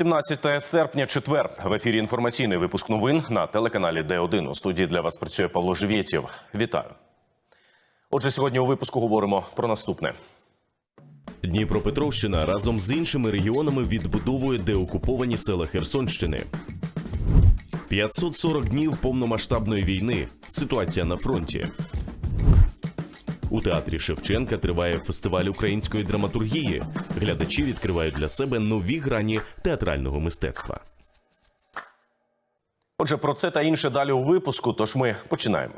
17 серпня, четвер. В ефірі інформаційний випуск новин на телеканалі Д1. У студії для вас працює Павло Живєтєв. Вітаю. Отже, сьогодні у випуску говоримо про наступне. Дніпропетровщина разом з іншими регіонами відбудовує деокуповані села Херсонщини. 540 днів повномасштабної війни. Ситуація на фронті. У театрі Шевченка триває фестиваль української драматургії. Глядачі відкривають для себе нові грані театрального мистецтва. Отже, про це та інше далі у випуску. Тож ми починаємо.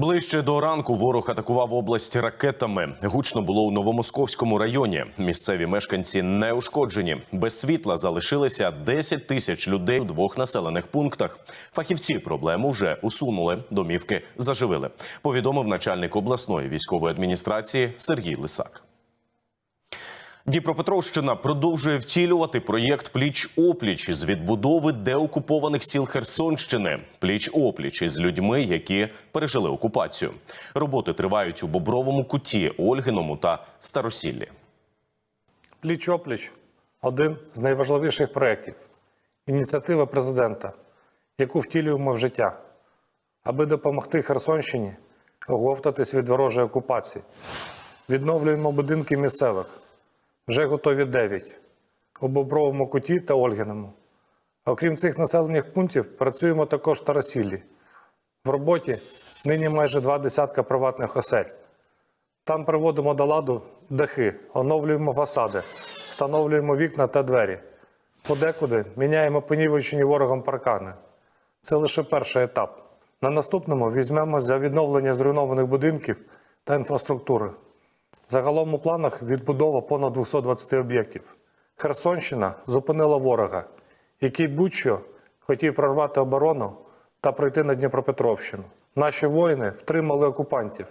Ближче до ранку ворог атакував область ракетами. Гучно було у Новомосковському районі. Місцеві мешканці не ушкоджені. Без світла залишилися 10 тисяч людей у двох населених пунктах. Фахівці проблему вже усунули. Домівки заживили. Повідомив начальник обласної військової адміністрації Сергій Лисак. Дніпропетровщина продовжує втілювати проєкт Пліч опліч з відбудови деокупованих сіл Херсонщини. Пліч опліч із людьми, які пережили окупацію. Роботи тривають у Бобровому куті, Ольгиному та Старосіллі. Пліч-опліч один з найважливіших проєктів ініціатива президента, яку втілюємо в життя, аби допомогти Херсонщині оговтатись від ворожої окупації. Відновлюємо будинки місцевих. Вже готові 9 у Бобровому куті та Ольгиному. Окрім цих населених пунктів, працюємо також в Старосіллі. В роботі нині майже два десятка приватних осель. Там приводимо до ладу дахи, оновлюємо фасади, встановлюємо вікна та двері. Подекуди міняємо понівечені ворогом паркани. Це лише перший етап. На наступному візьмемо за відновлення зруйнованих будинків та інфраструктури. Загалом у планах відбудова понад 220 об'єктів. Херсонщина зупинила ворога, який будь-що хотів прорвати оборону та пройти на Дніпропетровщину. Наші воїни втримали окупантів.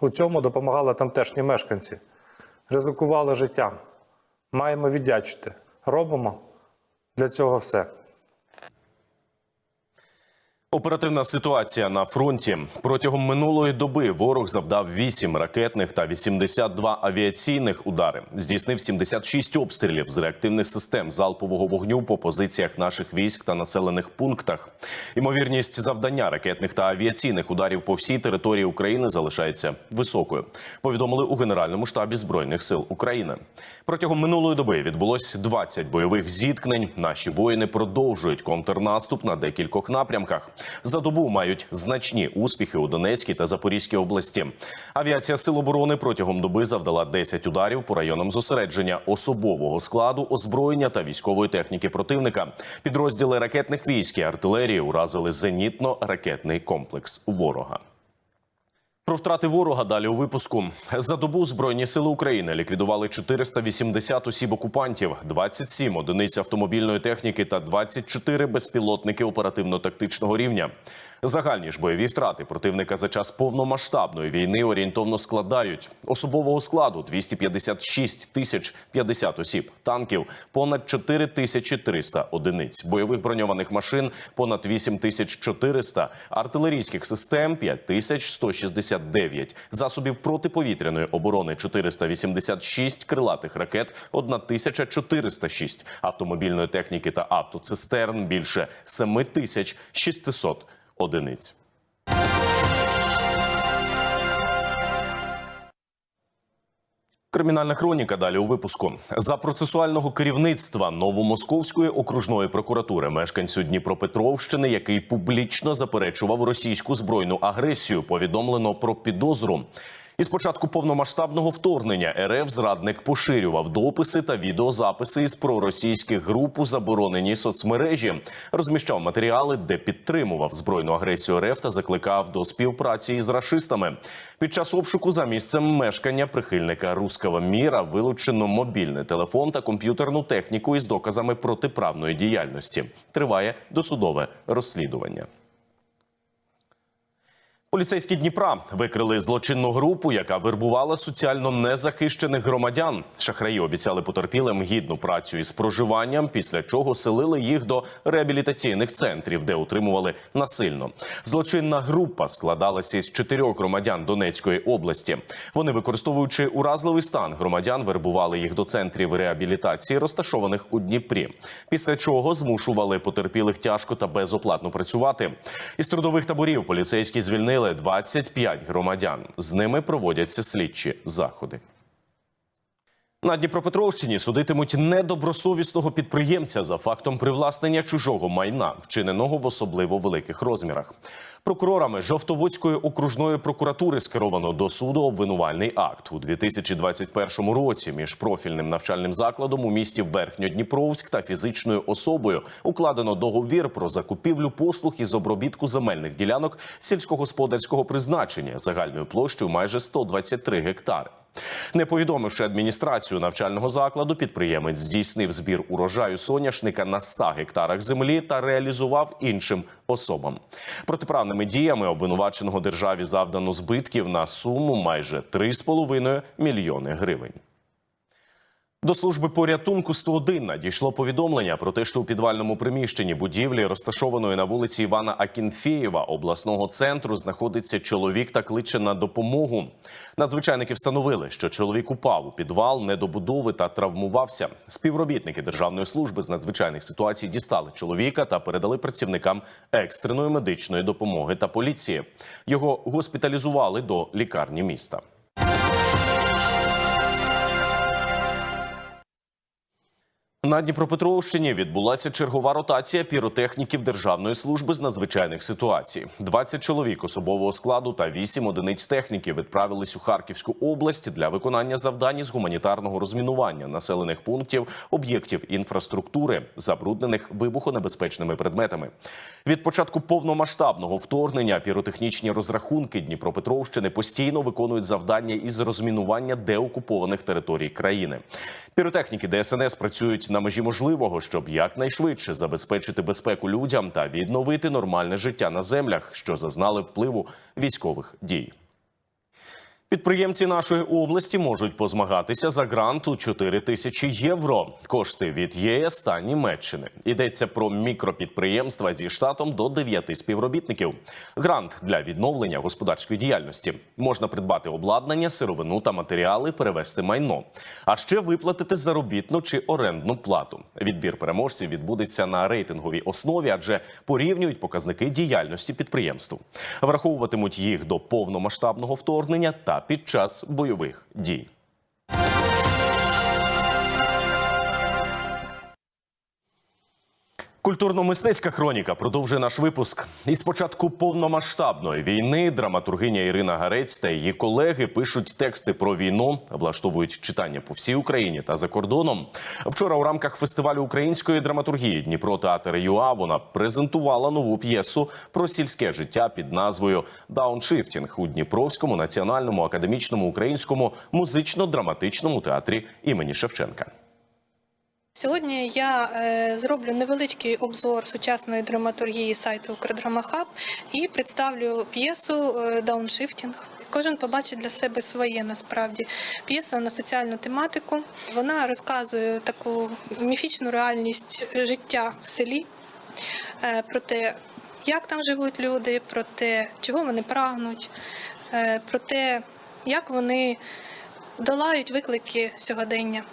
У цьому допомагали тамтешні мешканці. Ризикували життям. Маємо віддячити. Робимо для цього все. Оперативна ситуація на фронті протягом минулої доби ворог завдав 8 ракетних та 82 авіаційних удари. Здійснив 76 обстрілів з реактивних систем залпового вогню по позиціях наших військ та населених пунктах. Ймовірність завдання ракетних та авіаційних ударів по всій території України залишається високою. Повідомили у Генеральному штабі збройних сил України. Протягом минулої доби відбулось 20 бойових зіткнень. Наші воїни продовжують контрнаступ на декількох напрямках. За добу мають значні успіхи у Донецькій та Запорізькій області. Авіація Сил оборони протягом доби завдала 10 ударів по районам зосередження особового складу, озброєння та військової техніки противника. Підрозділи ракетних військ і артилерії уразили зенітно-ракетний комплекс ворога. Про втрати ворога далі у випуску за добу збройні сили України ліквідували 480 осіб окупантів, 27 одиниць автомобільної техніки та 24 безпілотники оперативно-тактичного рівня. Загальні ж бойові втрати противника за час повномасштабної війни орієнтовно складають особового складу 256 тисяч 50 осіб, танків понад 4 тисячі 300 одиниць, бойових броньованих машин понад 8 тисяч 400, артилерійських систем 5 тисяч 169, засобів протиповітряної оборони 486, крилатих ракет 1406, автомобільної техніки та автоцистерн більше 7600 одиниць. Кримінальна хроніка далі у випуску за процесуального керівництва Новомосковської окружної прокуратури мешканцю Дніпропетровщини, який публічно заперечував російську збройну агресію, повідомлено про підозру. Із початку повномасштабного вторгнення РФ зрадник поширював дописи та відеозаписи із проросійських груп у забороненій соцмережі, розміщав матеріали, де підтримував збройну агресію РФ та закликав до співпраці із рашистами. Під час обшуку за місцем мешкання прихильника руского міра вилучено мобільний телефон та комп'ютерну техніку із доказами протиправної діяльності. Триває досудове розслідування. Поліцейські Дніпра викрили злочинну групу, яка вербувала соціально незахищених громадян. Шахраї обіцяли потерпілим гідну працю із проживанням, після чого селили їх до реабілітаційних центрів, де утримували насильно. Злочинна група складалася із чотирьох громадян Донецької області. Вони, використовуючи уразливий стан громадян, вербували їх до центрів реабілітації, розташованих у Дніпрі. Після чого змушували потерпілих тяжко та безоплатно працювати. Із трудових таборів поліцейські звільнили 25 громадян. З ними проводяться слідчі заходи. На Дніпропетровщині судитимуть недобросовісного підприємця за фактом привласнення чужого майна, вчиненого в особливо великих розмірах. Прокурорами Жовтоводської окружної прокуратури скеровано до суду обвинувальний акт у 2021 році між профільним навчальним закладом у місті Верхньодніпровськ та фізичною особою укладено договір про закупівлю послуг із обробітку земельних ділянок сільськогосподарського призначення загальною площею майже 123 гектари. Не повідомивши адміністрацію навчального закладу, підприємець здійснив збір урожаю соняшника на 100 гектарах землі та реалізував іншим особам. Протиправними діями обвинуваченого державі завдано збитків на суму майже 3,5 мільйони гривень. До служби порятунку 101 надійшло повідомлення про те, що у підвальному приміщенні будівлі, розташованої на вулиці Івана Акінфєєва обласного центру, знаходиться чоловік та кличе на допомогу. Надзвичайники встановили, що чоловік упав у підвал недобудови та травмувався. Співробітники Державної служби з надзвичайних ситуацій дістали чоловіка та передали працівникам екстреної медичної допомоги та поліції. Його госпіталізували до лікарні міста. На Дніпропетровщині відбулася чергова ротація піротехніків Державної служби з надзвичайних ситуацій. 20 чоловік особового складу та 8 одиниць техніків відправились у Харківську область для виконання завдань із гуманітарного розмінування населених пунктів, об'єктів інфраструктури, забруднених вибухонебезпечними предметами. Від початку повномасштабного вторгнення піротехнічні розрахунки Дніпропетровщини постійно виконують завдання із розмінування деокупованих територій країни. Піротехніки ДСНС працюють на межі можливого, щоб якнайшвидше забезпечити безпеку людям та відновити нормальне життя на землях, що зазнали впливу військових дій. Підприємці нашої області можуть позмагатися за грант у 4 тисячі євро. Кошти від ЄС та Німеччини. Йдеться про мікропідприємства зі штатом до 9 співробітників. Грант для відновлення господарської діяльності можна придбати обладнання, сировину та матеріали, перевести майно, а ще виплатити заробітну чи орендну плату. Відбір переможців відбудеться на рейтинговій основі, адже порівнюють показники діяльності підприємств. Враховуватимуть їх до повномасштабного вторгнення та під час бойових дій. Культурно-мистецька хроніка продовжує наш випуск. Із початку повномасштабної війни драматургиня Ірина Гарець та її колеги пишуть тексти про війну, влаштовують читання по всій Україні та за кордоном. Вчора у рамках фестивалю української драматургії Дніпро театр ЮА вона презентувала нову п'єсу про сільське життя під назвою Дауншифтінг у Дніпровському національному академічному українському музично-драматичному театрі імені Шевченка. Сьогодні я е, зроблю невеличкий обзор сучасної драматургії сайту Укрдрамахаб і представлю п'єсу е, Дауншифтінг. Кожен побачить для себе своє насправді. П'єса на соціальну тематику. Вона розказує таку міфічну реальність життя в селі, е, про те, як там живуть люди, про те, чого вони прагнуть, про те, як вони долають виклики сьогодення.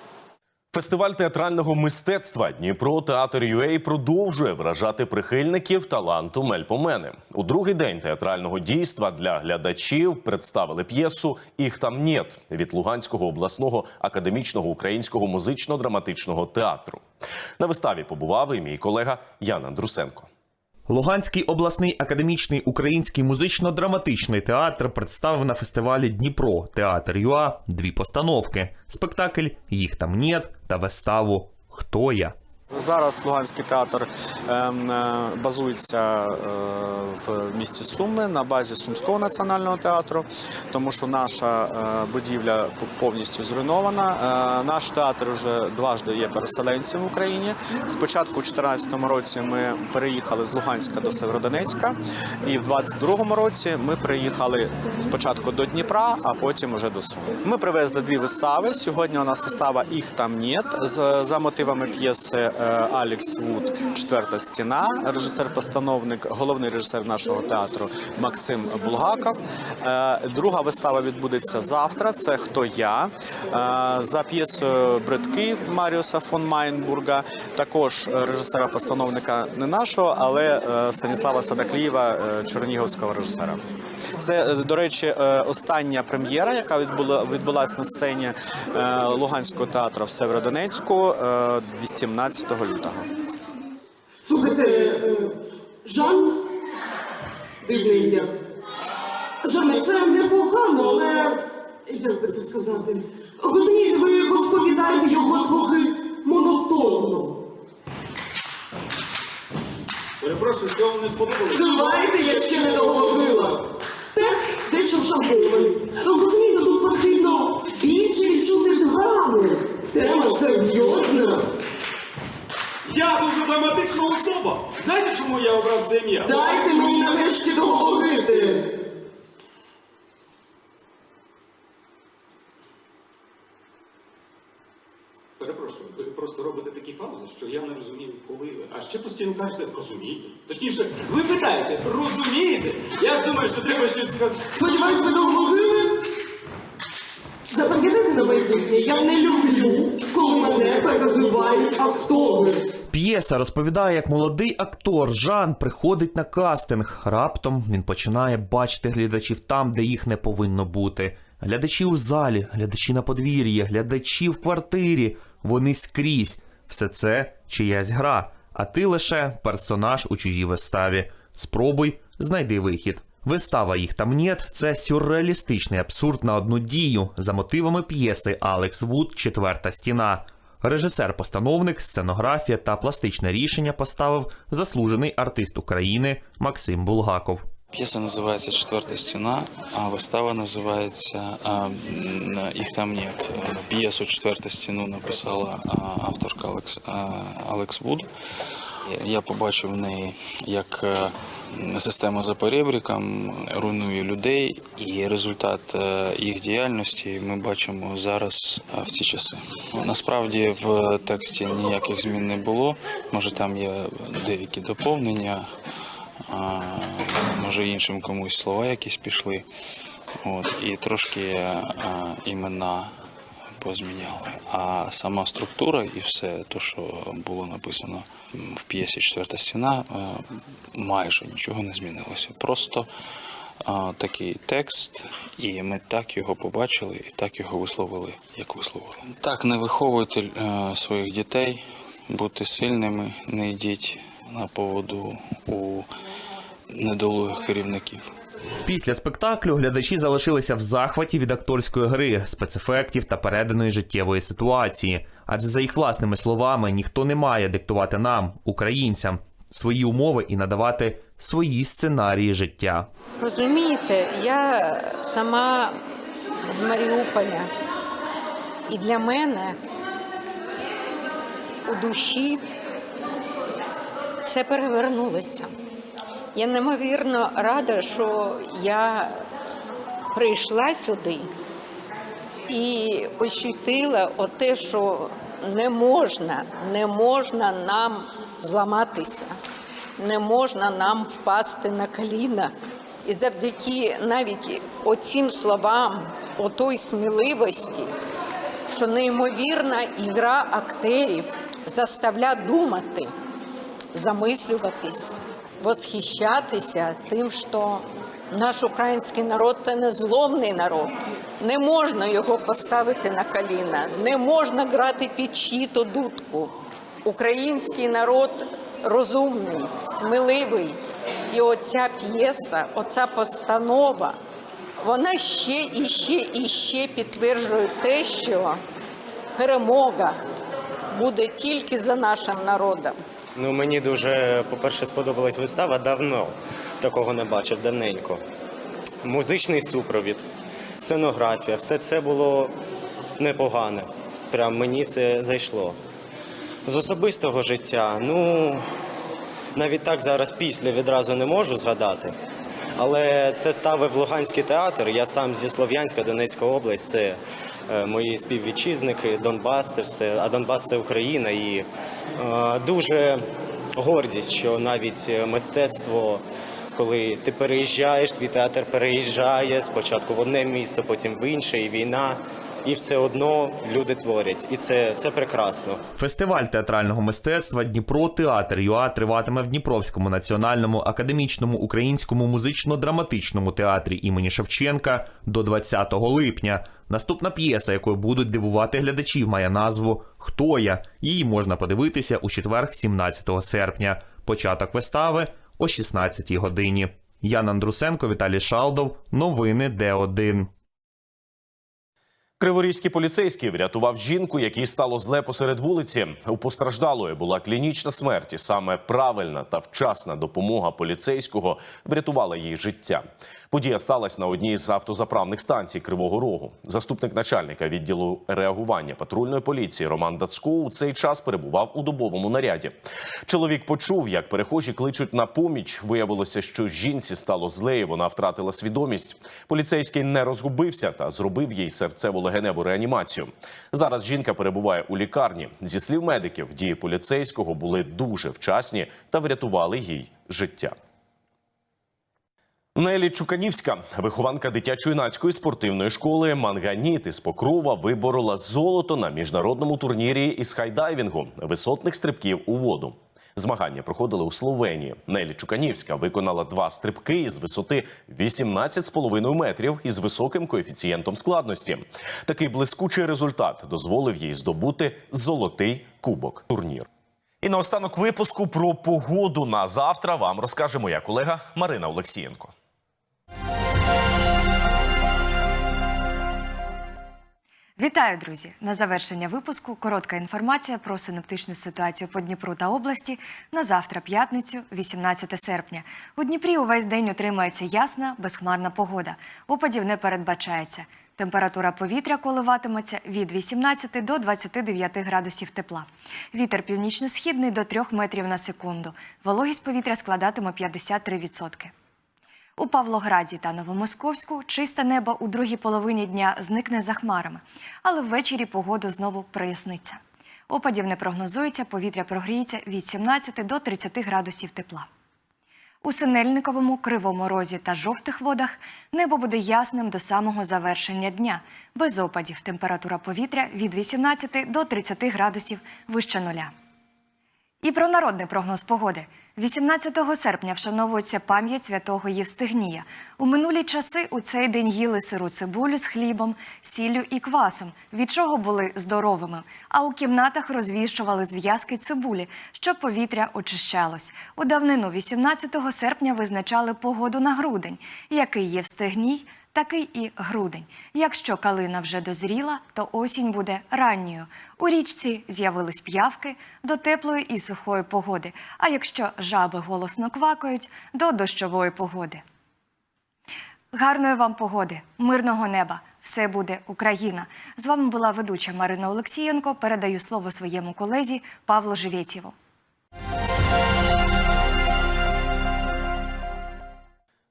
Фестиваль театрального мистецтва Дніпро театр Юей продовжує вражати прихильників таланту Мельпомени. У другий день театрального дійства для глядачів представили п'єсу «Іх там нєт від Луганського обласного академічного українського музично-драматичного театру. На виставі побував і мій колега Ян Андрусенко. Луганський обласний академічний український музично-драматичний театр представив на фестивалі Дніпро Театр ЮА дві постановки: спектакль Їх там нет та виставу Хто я. Зараз Луганський театр ем, е, базується е, в місті Суми на базі Сумського національного театру, тому що наша е, будівля повністю зруйнована. Наш театр вже дважди є переселенцем в Україні. Спочатку у 2014 році ми переїхали з Луганська до Северодонецька, і в 2022 році ми приїхали спочатку до Дніпра, а потім уже до Сум. Ми привезли дві вистави. Сьогодні у нас вистава Їх там нет за мотивами п'єси е, Алекс Вуд Четверта стіна. Режисер-постановник, головний режисер нашого театру Максим Булгаков. Е, Друга вистава відбудеться завтра. Це хто я Е, за п'єсою Бредки Маріуса фон Майнбурга. Також режисера-постановника не нашого, але Станіслава Садаклієва, чернігівського режисера. Це, е, до речі, е, остання прем'єра, яка відбула відбулася на сцені е, Луганського театру в Северодонецьку е, 18 лютого. Слухайте, Жан, дивне ім'я. Це непогано, але як би це сказати? Розумієте, ви розповідаєте його трохи монотонно. Перепрошую, що вам не сподобалося? Знаєте, я ще не договорила. Текст дещо шаблований. Розумієте, тут потрібно більше відчути драму. Тема серйозна. Я дуже драматична особа. Знаєте, чому я обрав це ім'я? Дайте мені нарешті договорити. Перепрошую, ви просто робите такі паузи, що я не розумію, коли ви. А ще постійно кажете, розумієте. Точніше, ви питаєте, розумієте? Я ж думаю, що треба щось сказати. Сподіваюсь, ви договорили? Запам'ятайте на майбутнє, я не люблю, коли мене перебивають актори. П'єса розповідає, як молодий актор Жан приходить на кастинг. Раптом він починає бачити глядачів там, де їх не повинно бути. Глядачі у залі, глядачі на подвір'ї, глядачі в квартирі. Вони скрізь. Все це чиясь гра. А ти лише персонаж у чужій виставі. Спробуй, знайди вихід. Вистава їх там нет це сюрреалістичний абсурд на одну дію за мотивами п'єси Алекс Вуд Четверта стіна. Режисер-постановник, сценографія та пластичне рішення поставив заслужений артист України Максим Булгаков. П'єса називається Четверта стіна, а вистава називається Їх там нет. П'єсу Четверта стіну написала авторка Алекс, Алекс Вуд. Я побачив в неї, як система за перебріком руйнує людей, і результат їх діяльності ми бачимо зараз в ці часи. Насправді в тексті ніяких змін не було. Може, там є деякі доповнення а, може іншим комусь слова якісь пішли. От, і трошки а, імена позміняли. А сама структура і все, те, що було написано в п'єсі Четверта стіна, а, майже нічого не змінилося. Просто а, такий текст, і ми так його побачили, і так його висловили, як висловили. Так, не виховуйте е, своїх дітей, будьте сильними, не йдіть на поводу у недолугих керівників. Після спектаклю глядачі залишилися в захваті від акторської гри, спецефектів та переданої життєвої ситуації. Адже за їх власними словами ніхто не має диктувати нам, українцям, свої умови і надавати свої сценарії життя. Розумієте, я сама з Маріуполя, і для мене у душі все перевернулося. Я неймовірно рада, що я прийшла сюди і ощутила те, що не можна, не можна нам зламатися, не можна нам впасти на коліна. І завдяки навіть оцим словам, отой сміливості, що неймовірна ігра акторів заставляє думати, замислюватись, восхищатися тим, що наш український народ це не зломний народ. Не можна його поставити на коліна, не можна грати під чиїто дудку. Український народ розумний, сміливий. І оця п'єса, оця постанова, вона ще і ще і ще підтверджує те, що перемога буде тільки за нашим народом. Ну мені дуже, по-перше, сподобалась вистава давно. Такого не бачив давненько. Музичний супровід, сценографія, все це було непогане. Прям мені це зайшло. З особистого життя, ну навіть так зараз після відразу не можу згадати. Але це ставив Луганський театр. Я сам зі Слов'янська, Донецька область. Це е, мої співвітчизники, Донбас, це все. А Донбас це Україна. І е, дуже гордість, що навіть е, мистецтво, коли ти переїжджаєш, твій театр переїжджає спочатку в одне місто, потім в інше, і війна. І все одно люди творять, і це, це прекрасно. Фестиваль театрального мистецтва Дніпро Театр ЮА триватиме в Дніпровському національному академічному українському музично-драматичному театрі імені Шевченка до 20 липня. Наступна п'єса, якою будуть дивувати глядачів, має назву Хто я? Її можна подивитися у четвер, 17 серпня. Початок вистави о 16 годині. Ян Андрусенко, Віталій Шалдов. Новини Д1. Криворізький поліцейський врятував жінку, якій стало зле посеред вулиці. У постраждалої була клінічна смерть. і Саме правильна та вчасна допомога поліцейського врятувала їй життя. Подія сталася на одній з автозаправних станцій Кривого Рогу. Заступник начальника відділу реагування патрульної поліції Роман Дацько у цей час перебував у добовому наряді. Чоловік почув, як перехожі кличуть на поміч. Виявилося, що жінці стало зле, і вона втратила свідомість. Поліцейський не розгубився та зробив їй серцево-легеневу реанімацію. Зараз жінка перебуває у лікарні. Зі слів медиків, дії поліцейського були дуже вчасні та врятували їй життя. Нелі Чуканівська, вихованка дитячо-юнацької спортивної школи Манганіт із Покрова виборола золото на міжнародному турнірі із хайдайвінгу висотних стрибків у воду. Змагання проходили у Словенії. Нелі Чуканівська виконала два стрибки із висоти 18,5 метрів із високим коефіцієнтом складності. Такий блискучий результат дозволив їй здобути золотий кубок турнір. І наостанок випуску про погоду на завтра вам розкаже моя колега Марина Олексієнко. Вітаю, друзі! На завершення випуску коротка інформація про синоптичну ситуацію по Дніпру та області на завтра, п'ятницю, 18 серпня. У Дніпрі увесь день утримається ясна, безхмарна погода. Опадів не передбачається. Температура повітря коливатиметься від 18 до 29 градусів тепла. Вітер північно-східний до 3 метрів на секунду. Вологість повітря складатиме 53%. У Павлограді та Новомосковську чисте небо у другій половині дня зникне за хмарами, але ввечері погода знову проясниться. Опадів не прогнозується, повітря прогріється від 17 до 30 градусів тепла. У Синельниковому, Кривому Розі та жовтих водах небо буде ясним до самого завершення дня. Без опадів температура повітря від 18 до 30 градусів вище нуля. І про народний прогноз погоди. 18 серпня вшановується пам'ять святого Євстигнія. У минулі часи у цей день їли сиру цибулю з хлібом, сіллю і квасом, від чого були здоровими. А у кімнатах розвішували зв'язки цибулі, щоб повітря очищалось. У давнину 18 серпня визначали погоду на грудень, який Євстигній – такий і грудень. Якщо калина вже дозріла, то осінь буде ранньою. У річці з'явились п'явки до теплої і сухої погоди. А якщо жаби голосно квакають, до дощової погоди. Гарної вам погоди, мирного неба! Все буде Україна. З вами була ведуча Марина Олексієнко. Передаю слово своєму колезі Павлу Живєтєву.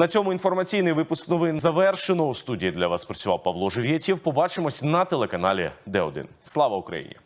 На цьому інформаційний випуск новин завершено. У студії для вас працював Павло Живєтєв. Побачимось на телеканалі Д1. Слава Україні!